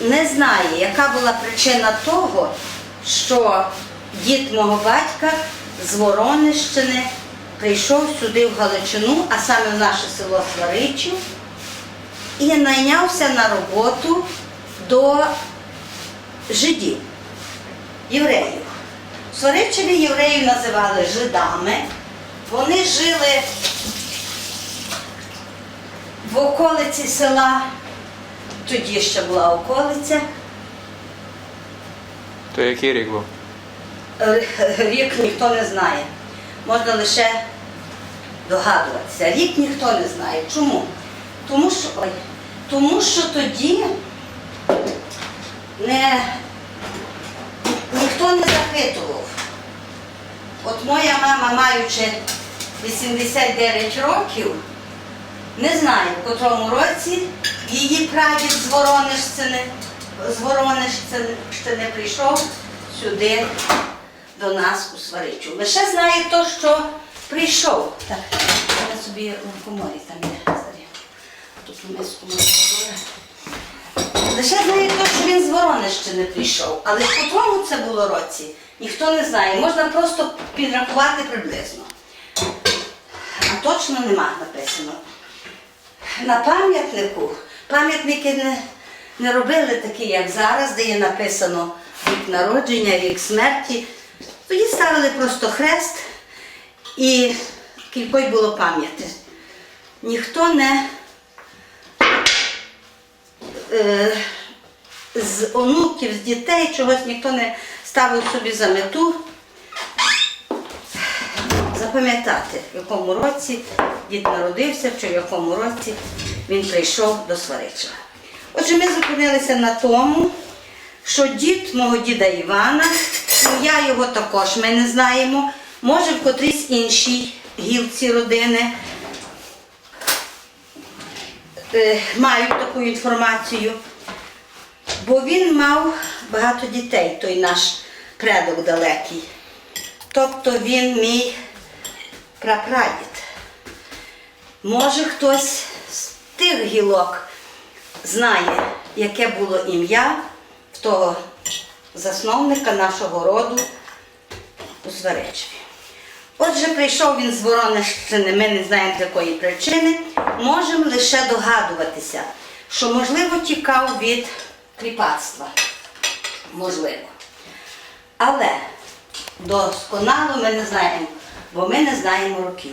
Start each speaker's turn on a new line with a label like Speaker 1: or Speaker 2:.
Speaker 1: не знає, яка була причина того, що дід мого батька з Воронищини прийшов сюди в Галичину, а саме в наше село Сваричів, і найнявся на роботу до жидів, євреїв. Сваричеві євреїв називали жидами. Вони жили в околиці села, тоді ще була околиця,
Speaker 2: То який рік був?
Speaker 1: Рік ніхто не знає. Можна лише догадуватися. Рік ніхто не знає. Чому? Тому що, ой, тому що тоді не, ніхто не запитував. От моя мама, маючи 89 років, не знаю, в котрому році її прадід з Воронежщини, з Воронежщини прийшов сюди до нас у Сваричу. Лише знає то, що прийшов. Так, я собі у коморі там є. Тут у миску можна. Лише знає то, що він з Воронежщини прийшов. Але в котрому це було році, ніхто не знає. Можна просто підрахувати приблизно. А точно нема написано. На пам'ятнику пам'ятники не, не робили такі, як зараз, де є написано рік народження, рік смерті. Тоді ставили просто хрест і кількою було пам'яті. Ніхто не е, з онуків, з дітей чогось ніхто не ставив собі за мету запам'ятати, в якому році дід народився, чи в якому році він прийшов до Сваричева. Отже, ми зупинилися на тому, що дід мого діда Івана, ім'я його також ми не знаємо, може в котрійсь іншій гілці родини е, мають таку інформацію, бо він мав багато дітей, той наш предок далекий. Тобто він мій прапрадід. Може хтось тих гілок знає, яке було ім'я в того засновника нашого роду у Зверечеві. Отже, прийшов він з Воронежщини, ми не знаємо з якої причини, можемо лише догадуватися, що, можливо, тікав від кріпацтва. Можливо. Але досконало ми не знаємо, бо ми не знаємо років.